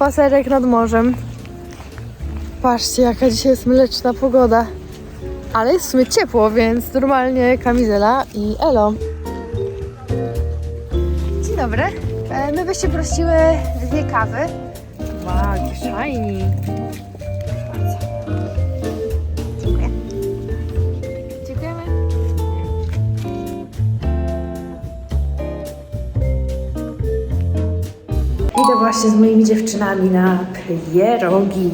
spacerek nad morzem. Patrzcie, jaka dzisiaj jest mleczna pogoda. Ale jest w sumie ciepło, więc normalnie kamizela i elo. Dzień dobry. E, My byście prosiły dwie kawy. Wow, shiny. Idę właśnie z moimi dziewczynami na pierogi.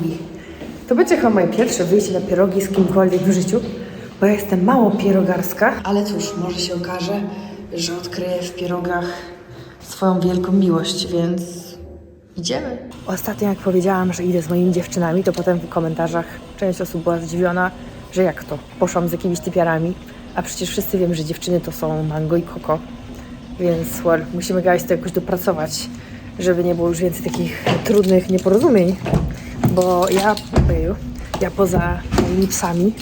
To będzie chyba moje pierwsze wyjście na pierogi z kimkolwiek w życiu, bo ja jestem mało pierogarska. Ale cóż, może się okaże, że odkryję w pierogach swoją wielką miłość, więc idziemy. Ostatnio jak powiedziałam, że idę z moimi dziewczynami, to potem w komentarzach część osób była zdziwiona, że jak to, poszłam z jakimiś typiarami, a przecież wszyscy wiemy, że dziewczyny to są mango i koko. Więc well, musimy gdzieś to jakoś dopracować, żeby nie było już więcej takich trudnych nieporozumień. Bo ja, ja poza moimi psami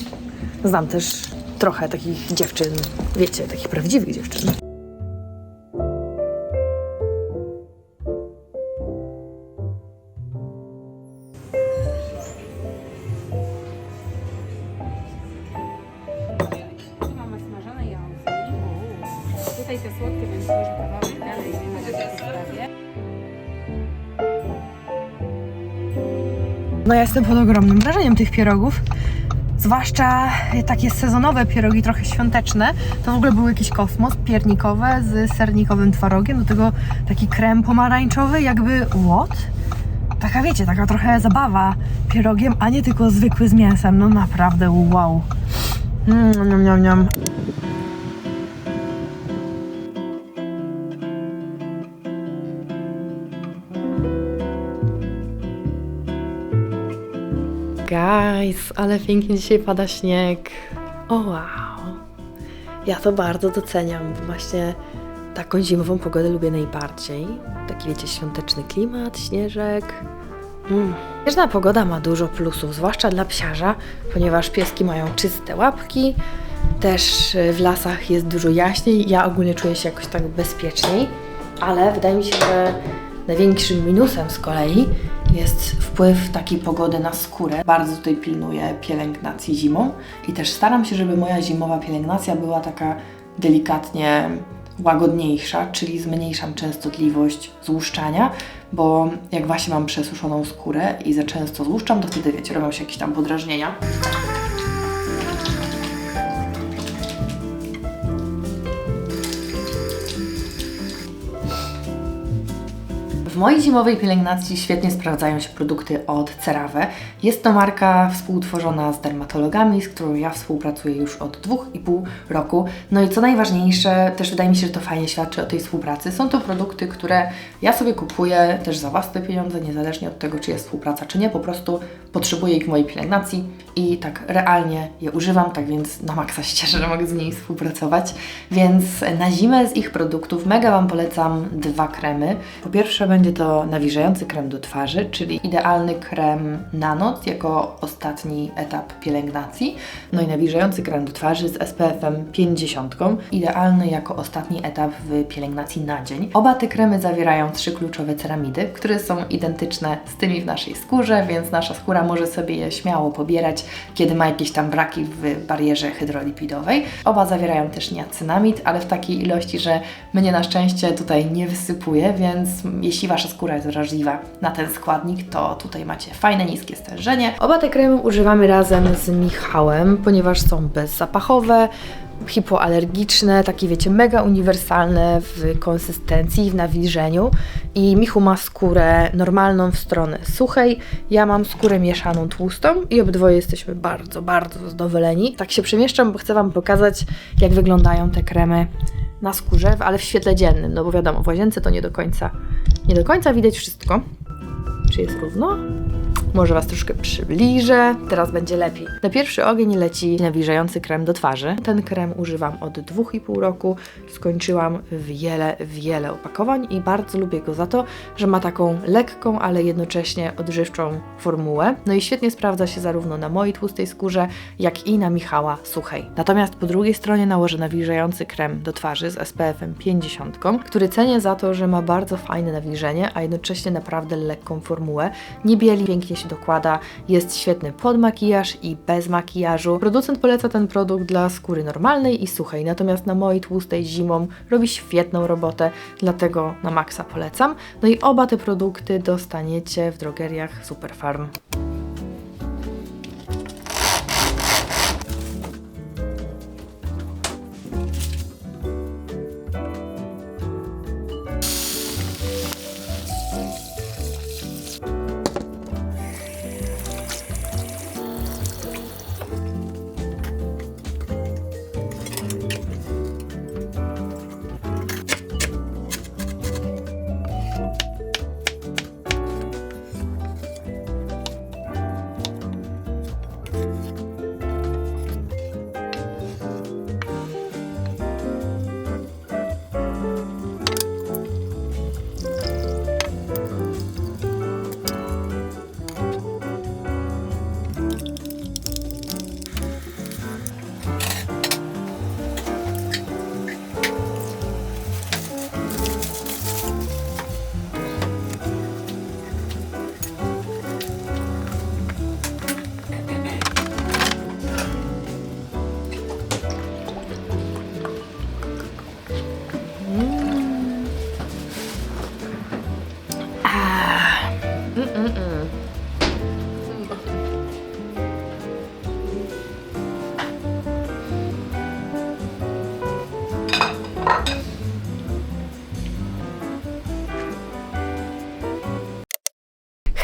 znam też trochę takich dziewczyn, wiecie, takich prawdziwych dziewczyn. No ja jestem pod ogromnym wrażeniem tych pierogów. Zwłaszcza takie sezonowe pierogi, trochę świąteczne. To w ogóle był jakiś kosmos, piernikowe z sernikowym twarogiem, do tego taki krem pomarańczowy, jakby what? Taka wiecie, taka trochę zabawa pierogiem, a nie tylko zwykły z mięsem. No naprawdę wow. Mm, niam, niam, niam. Guys, ale pięknie dzisiaj pada śnieg. O wow. Ja to bardzo doceniam. Właśnie taką zimową pogodę lubię najbardziej. Taki wiecie, świąteczny klimat, śnieżek. Mm. Pogoda ma dużo plusów, zwłaszcza dla psiarza, ponieważ pieski mają czyste łapki. Też y, w lasach jest dużo jaśniej. Ja ogólnie czuję się jakoś tak bezpieczniej, ale wydaje mi się, że największym minusem z kolei jest wpływ takiej pogody na skórę. Bardzo tutaj pilnuję pielęgnacji zimą i też staram się, żeby moja zimowa pielęgnacja była taka delikatnie łagodniejsza, czyli zmniejszam częstotliwość złuszczania, bo jak właśnie mam przesuszoną skórę i za często złuszczam, to wtedy wiecie, robią się jakieś tam podrażnienia. W mojej zimowej pielęgnacji świetnie sprawdzają się produkty od CeraVe. Jest to marka współtworzona z dermatologami, z którą ja współpracuję już od dwóch i pół roku. No i co najważniejsze, też wydaje mi się, że to fajnie świadczy o tej współpracy. Są to produkty, które ja sobie kupuję też za własne pieniądze, niezależnie od tego, czy jest współpraca, czy nie. Po prostu potrzebuję ich w mojej pielęgnacji i tak realnie je używam, tak więc na maksa się cieszę, że mogę z nimi współpracować. Więc na zimę z ich produktów mega Wam polecam dwa kremy. Po pierwsze będzie to nawilżający krem do twarzy, czyli idealny krem na noc jako ostatni etap pielęgnacji. No i nawilżający krem do twarzy z SPF-em 50, idealny jako ostatni etap w pielęgnacji na dzień. Oba te kremy zawierają trzy kluczowe ceramidy, które są identyczne z tymi w naszej skórze, więc nasza skóra może sobie je śmiało pobierać, kiedy ma jakieś tam braki w barierze hydrolipidowej. Oba zawierają też niacynamid, ale w takiej ilości, że mnie na szczęście tutaj nie wysypuje, więc jeśli Wasza skóra jest wrażliwa na ten składnik, to tutaj macie fajne, niskie stężenie. Oba te kremy używamy razem z Michałem, ponieważ są bezzapachowe, hipoalergiczne, takie wiecie, mega uniwersalne w konsystencji, w nawilżeniu i Michu ma skórę normalną w stronę suchej, ja mam skórę mieszaną tłustą i obydwoje jesteśmy bardzo, bardzo zadowoleni. Tak się przemieszczam, bo chcę Wam pokazać, jak wyglądają te kremy na skórze, ale w świetle dziennym, no bo wiadomo, w łazience to nie do końca, nie do końca widać wszystko. Czy jest równo? Może Was troszkę przybliżę. Teraz będzie lepiej. Na pierwszy ogień leci nawilżający krem do twarzy. Ten krem używam od 2,5 roku. Skończyłam wiele, wiele opakowań i bardzo lubię go za to, że ma taką lekką, ale jednocześnie odżywczą formułę. No i świetnie sprawdza się zarówno na mojej tłustej skórze, jak i na Michała suchej. Natomiast po drugiej stronie nałożę nawilżający krem do twarzy z SPF-em 50, który cenię za to, że ma bardzo fajne nawilżenie, a jednocześnie naprawdę lekką formułę. Nie bieli, pięknie się dokłada, jest świetny pod makijaż i bez makijażu. Producent poleca ten produkt dla skóry normalnej i suchej, natomiast na mojej tłustej zimą robi świetną robotę, dlatego na maksa polecam. No i oba te produkty dostaniecie w drogeriach Superfarm.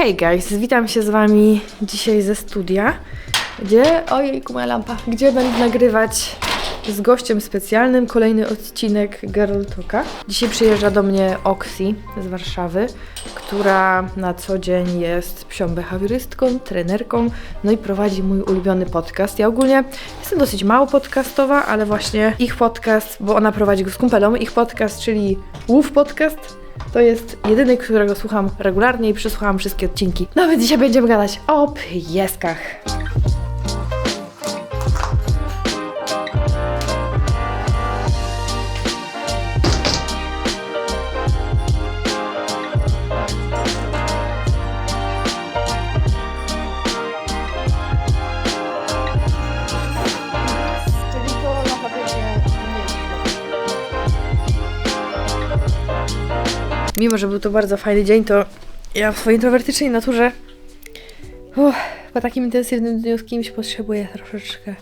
Hej guys, witam się z wami dzisiaj ze studia, gdzie, ojejku moja lampa, gdzie będę nagrywać z gościem specjalnym kolejny odcinek Girl Talka. Dzisiaj przyjeżdża do mnie Oksi z Warszawy, która na co dzień jest psią behawiorystką, trenerką, no i prowadzi mój ulubiony podcast. Ja ogólnie jestem dosyć mało podcastowa, ale właśnie ich podcast, bo ona prowadzi go z kumpelą, ich podcast, czyli Łów Podcast, to jest jedyny, którego słucham regularnie i przesłuchałam wszystkie odcinki. Nawet dzisiaj będziemy gadać o pieskach. Mimo, że był to bardzo fajny dzień, to ja w swojej introwertycznej naturze uff, po takim intensywnym dniu z kimś potrzebuję troszeczkę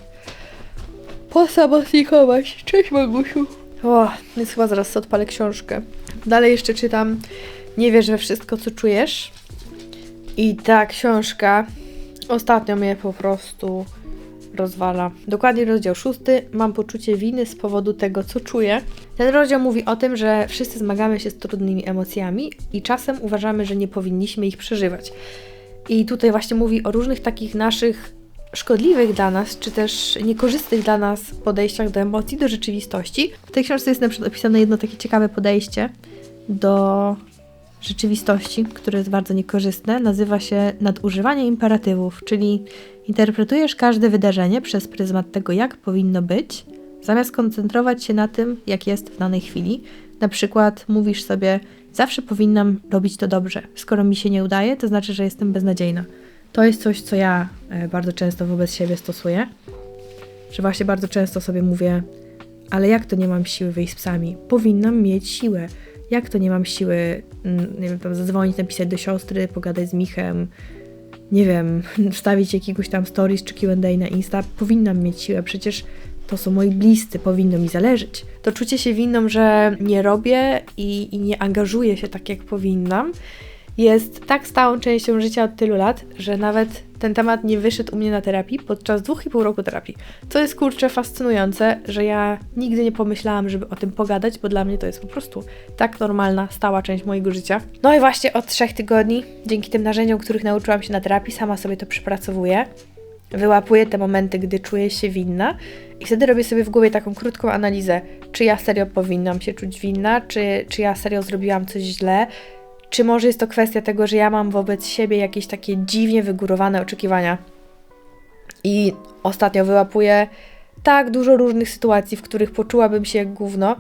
posamotnikować. Cześć Magusiu. O, więc chyba zaraz odpalę książkę. Dalej jeszcze czytam Nie wierz we wszystko, co czujesz. I ta książka ostatnio mnie po prostu rozwala. Dokładnie rozdział szósty. Mam poczucie winy z powodu tego, co czuję. Ten rozdział mówi o tym, że wszyscy zmagamy się z trudnymi emocjami i czasem uważamy, że nie powinniśmy ich przeżywać. I tutaj właśnie mówi o różnych takich naszych szkodliwych dla nas, czy też niekorzystnych dla nas podejściach do emocji, do rzeczywistości. W tej książce jest na przykład opisane jedno takie ciekawe podejście do rzeczywistości, które jest bardzo niekorzystne, nazywa się nadużywanie imperatywów, czyli interpretujesz każde wydarzenie przez pryzmat tego, jak powinno być, zamiast koncentrować się na tym, jak jest w danej chwili. Na przykład mówisz sobie, zawsze powinnam robić to dobrze. Skoro mi się nie udaje, to znaczy, że jestem beznadziejna. To jest coś, co ja e, bardzo często wobec siebie stosuję, że właśnie bardzo często sobie mówię, ale jak to nie mam siły wyjść z psami? Powinnam mieć siłę. Jak to nie mam siły, mm, nie wiem, tam zadzwonić, napisać do siostry, pogadać z Michem, nie wiem, wstawić jakiegoś tam stories czy Q&A na Insta? Powinnam mieć siłę, przecież to są moi bliscy, powinno mi zależeć. To czucie się winną, że nie robię i, i nie angażuję się tak, jak powinnam, jest tak stałą częścią życia od tylu lat, że nawet ten temat nie wyszedł u mnie na terapii podczas dwóch i pół roku terapii. To jest kurczę fascynujące, że ja nigdy nie pomyślałam, żeby o tym pogadać, bo dla mnie to jest po prostu tak normalna, stała część mojego życia. No i właśnie od trzech tygodni, dzięki tym narzędziom, których nauczyłam się na terapii, sama sobie to przepracowuję. Wyłapuję te momenty, gdy czuję się winna i wtedy robię sobie w głowie taką krótką analizę, czy ja serio powinnam się czuć winna, czy, czy ja serio zrobiłam coś źle, czy może jest to kwestia tego, że ja mam wobec siebie jakieś takie dziwnie wygórowane oczekiwania. I ostatnio wyłapuję tak dużo różnych sytuacji, w których poczułabym się jak gówno,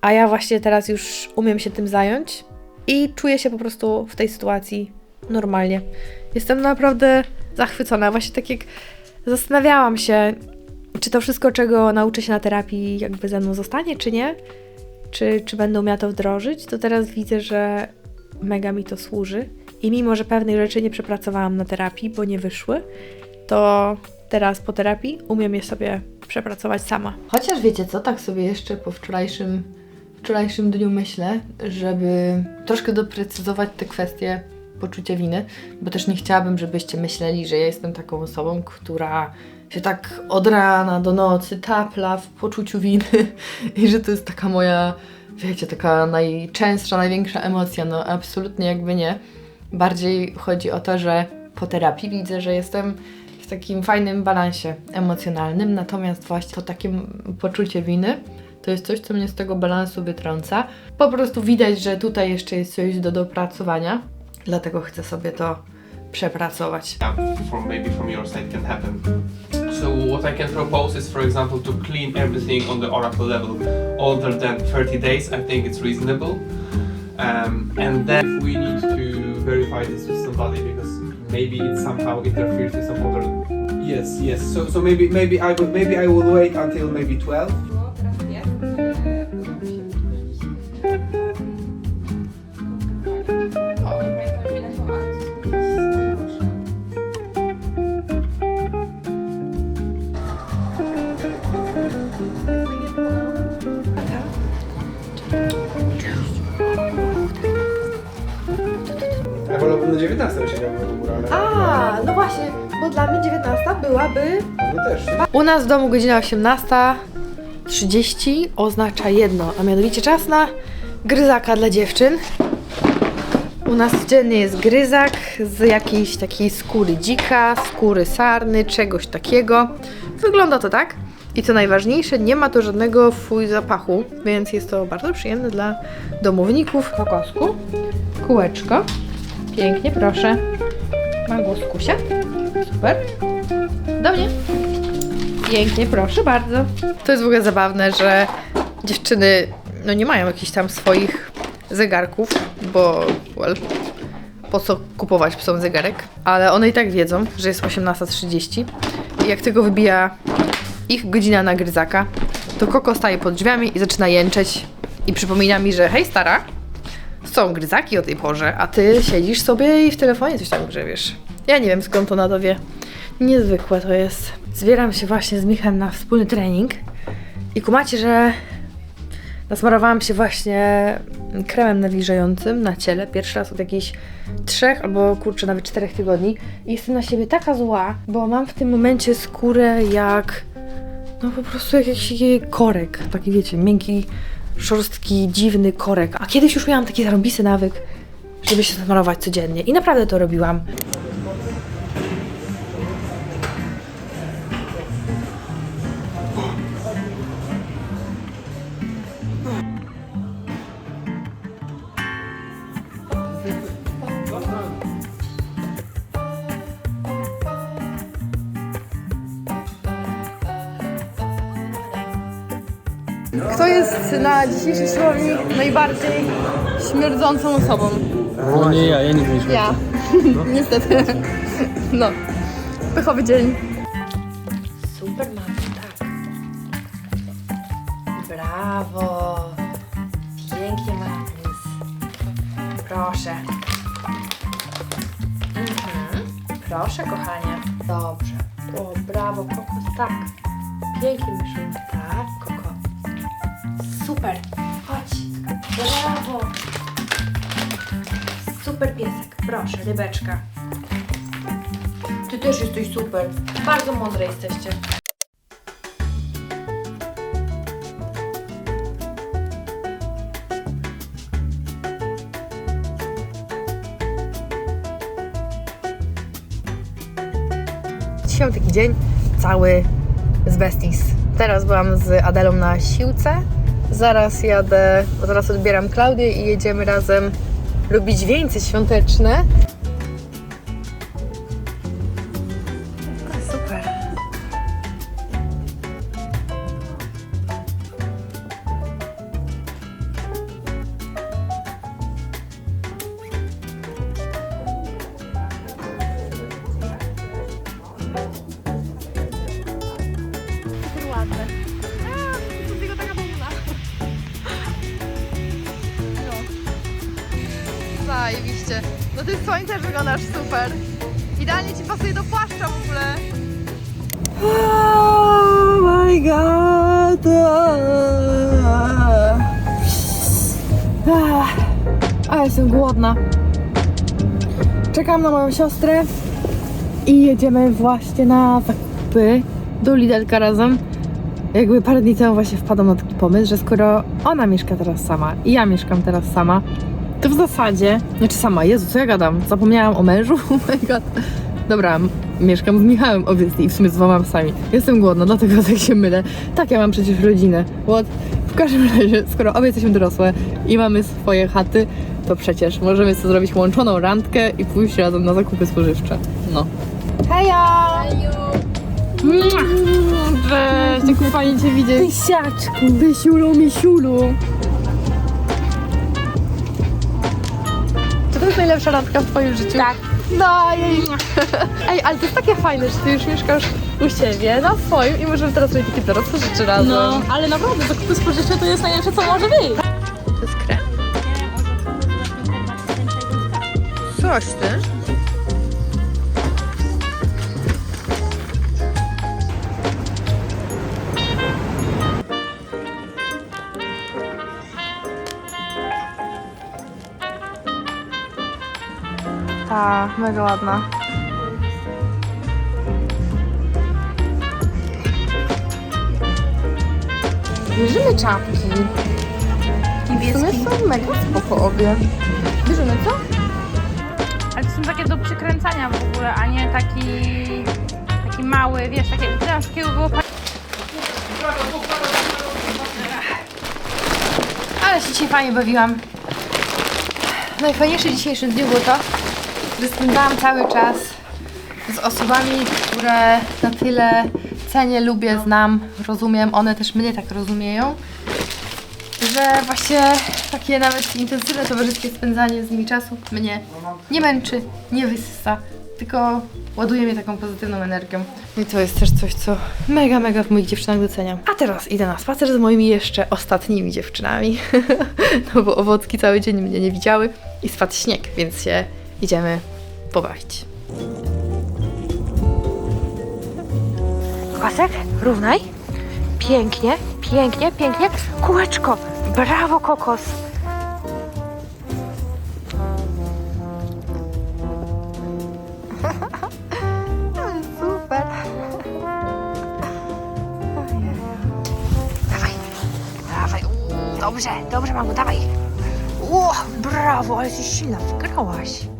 a ja właśnie teraz już umiem się tym zająć i czuję się po prostu w tej sytuacji normalnie. Jestem naprawdę zachwycona. Właśnie tak jak zastanawiałam się, czy to wszystko, czego nauczę się na terapii, jakby ze mną zostanie, czy nie, czy, czy będę umiała to wdrożyć, to teraz widzę, że mega mi to służy. I mimo, że pewnych rzeczy nie przepracowałam na terapii, bo nie wyszły, to teraz po terapii umiem je sobie przepracować sama. Chociaż wiecie co, tak sobie jeszcze po wczorajszym, wczorajszym dniu myślę, żeby troszkę doprecyzować te kwestie poczucia winy, bo też nie chciałabym, żebyście myśleli, że ja jestem taką osobą, która się tak od rana do nocy tapla w poczuciu winy i że to jest taka moja, wiecie, taka najczęstsza, największa emocja. No absolutnie jakby nie. Bardziej chodzi o to, że po terapii widzę, że jestem w takim fajnym balansie emocjonalnym, natomiast właśnie to takie poczucie winy to jest coś, co mnie z tego balansu wytrąca. Po prostu widać, że tutaj jeszcze jest coś do dopracowania, dlatego chcę sobie to przepracować. yeah, from maybe from your side can happen. So what I can propose is, for example, to clean everything on the Oracle level older than 30 days. I think it's reasonable. Um, and then we need to verify this with somebody because maybe it somehow interferes with some other. Yes, yes. So so maybe maybe I will maybe I will wait until maybe 12. 19 siedział w ogóle, ale... A, no właśnie, bo dla mnie 19 byłaby No też. U nas w domu godzina 18.30 oznacza jedno, a mianowicie czas na gryzaka dla dziewczyn. U nas codziennie jest gryzak z jakiejś takiej skóry dzika, skóry sarny, czegoś takiego. Wygląda to tak. I co najważniejsze, nie ma to żadnego fuj zapachu, więc jest to bardzo przyjemne dla domowników. Kokosku, kółeczko, pięknie, proszę. Maguskusia, super. Do mnie. Pięknie, proszę bardzo. To jest w ogóle zabawne, że dziewczyny no nie mają jakichś tam swoich zegarków, bo well, po co kupować psom zegarek, ale one i tak wiedzą, że jest 18.30 i jak tylko wybija ich godzina na gryzaka, to Koko staje pod drzwiami i zaczyna jęczeć i przypomina mi, że hej stara, są gryzaki o tej porze, a ty siedzisz sobie i w telefonie coś tam grzebiesz. Ja nie wiem skąd to wie. Niezwykłe to jest. Zbieram się właśnie z Michem na wspólny trening i kumacie, że nasmarowałam się właśnie kremem nawilżającym na ciele. Pierwszy raz od jakichś trzech albo kurczę nawet czterech tygodni. I jestem na siebie taka zła, bo mam w tym momencie skórę jak no po prostu jak jakiś korek. Taki wiecie, miękki, szorstki, dziwny korek. A kiedyś już miałam taki zarąbisty nawyk, żeby się smarować codziennie. I naprawdę to robiłam. Jest na dzisiejszej siłowni najbardziej śmierdzącą osobą? No nie ja, ja nigdy nie śmieję. Ja. Niestety. No. Pechowy dzień. Super mamy, tak. Brawo. Pięknie, Martins. Proszę. Mhm. Proszę, kochanie. Dobrze. O, brawo, Koko, tak. Pięknie, Myszu. Tak, Super piesek. Proszę, rybeczka. Ty też jesteś super. Bardzo mądre jesteście. Dzisiaj taki dzień cały z besties. Teraz byłam z Adelą na siłce. Zaraz jadę, zaraz odbieram Klaudię i jedziemy razem lubić wieńce świąteczne. Ty słońce wyglądasz super. Idealnie ci pasuje do płaszcza w ogóle. Oh my god. Ah, A jestem głodna. Czekam na moją siostrę i jedziemy właśnie na zakupy do Lidelka razem. Jakby parę dni temu właśnie wpadłam na taki pomysł, że skoro ona mieszka teraz sama i ja mieszkam teraz sama, to w zasadzie, znaczy sama, Jezu, co ja gadam? Zapomniałam o mężu? Oh my god. Dobra, mieszkam z Michałem obecnie i w sumie z dwoma psami. Jestem głodna, dlatego tak się mylę. Tak, ja mam przecież rodzinę. What? W każdym razie, skoro obie jesteśmy dorosłe i mamy swoje chaty, to przecież możemy sobie zrobić łączoną randkę i pójść razem na zakupy spożywcze. No. Heja! Cześć, jak fajnie Cię widzieć. Pysiaczku. Pysiulu, misiulu. Najlepsza randka w Twoim życiu? Tak. No, jej. Ej, ale to jest takie fajne, że Ty już mieszkasz u siebie, na swoim i możemy teraz robić takie dorosłe rzeczy razem. No, ale naprawdę, zakupy spożywcze to jest najlepsze, co może być. To jest krem. Coś Ty. Mega ładna. Bierzemy czapki. W sumie są mega spoko obie. Bierzemy co? Ale to są takie do przykręcania w ogóle, a nie taki, taki mały, wiesz, takie, teraz takiego było Ale się dzisiaj fajnie bawiłam. Najfajniejsze w dzisiejszym dniu było to, spędzałam cały czas z osobami, które na tyle cenię, lubię, znam, rozumiem. One też mnie tak rozumieją, że właśnie takie nawet intensywne towarzyskie spędzanie z nimi czasu mnie nie męczy, nie wysysa, tylko ładuje mnie taką pozytywną energią. I to jest też coś, co mega, mega w moich dziewczynach doceniam. A teraz idę na spacer z moimi jeszcze ostatnimi dziewczynami, no bo owocki cały dzień mnie nie widziały i spadł śnieg, więc się idziemy pobawić. Kwasek, równaj. Pięknie, pięknie, pięknie. Kółeczko. Brawo, kokos. Super. Dawaj, Dobrze, dobrze, mamu, dawaj. O, brawo, ale jesteś silna, wygrałaś.